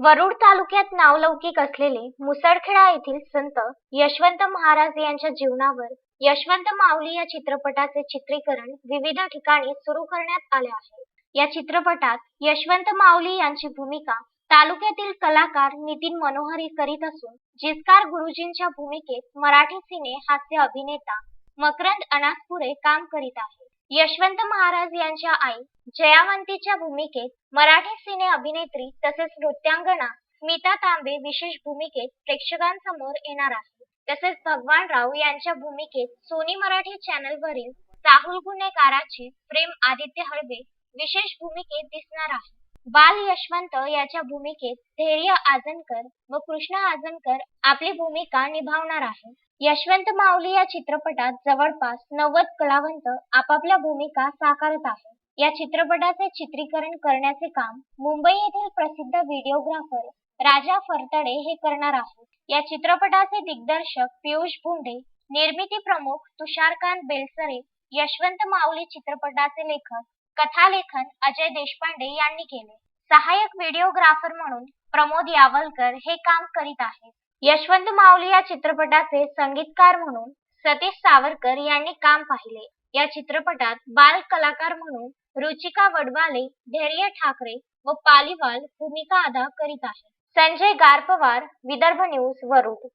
वरुड तालुक्यात नावलौकिक असलेले मुसळखेडा येथील संत यशवंत महाराज यांच्या जीवनावर यशवंत माऊली या चित्रपटाचे चित्रीकरण विविध ठिकाणी सुरू करण्यात आले आहे. या चित्रपटात यशवंत माऊली यांची भूमिका तालुक्यातील कलाकार नितीन मनोहरी करीत असून जिस्कार गुरुजींच्या भूमिकेत मराठी सिने हास्य अभिनेता मकरंद अनासपुरे काम करीत आहे यशवंत महाराज यांच्या आई जयावंतीच्या भूमिकेत मराठी सिने अभिनेत्री तसेच नृत्यांगना स्मिता तांबे विशेष भूमिकेत प्रेक्षकांसमोर येणार आहे तसेच भगवान राव यांच्या भूमिकेत सोनी मराठी चॅनलवरील राहुल गुन्हेगाराची प्रेम आदित्य हळवे विशेष भूमिकेत दिसणार आहे बाल यशवंत याच्या भूमिकेत धैर्य आजनकर व कृष्ण आजनकर आपली भूमिका निभावणार आहे. यशवंत माऊली या चित्रपटात जवळपास नव्वद कलावंत आपापल्या भूमिका साकारत आहे या चित्रपटाचे चित्रीकरण करण्याचे काम मुंबई येथील प्रसिद्ध व्हिडिओग्राफर राजा फरतडे हे करणार आहेत. या चित्रपटाचे दिग्दर्शक पियुष भोंडे निर्मिती प्रमुख तुषारकांत बेलसरे यशवंत माऊली चित्रपटाचे लेखक कथालेखन अजय देशपांडे यांनी केले. सहाय्यक व्हिडिओग्राफर म्हणून प्रमोद यावलकर हे काम करीत आहेत. यशवंत माऊली या चित्रपटाचे संगीतकार म्हणून सतीश सावरकर यांनी काम पाहिले. या चित्रपटात बाल कलाकार म्हणून रुचिका वडवाले धैर्य ठाकरे व पालीवाल भूमिका अदा करीत आहेत. संजय गारपवार विदर्भ न्यूज वरुड.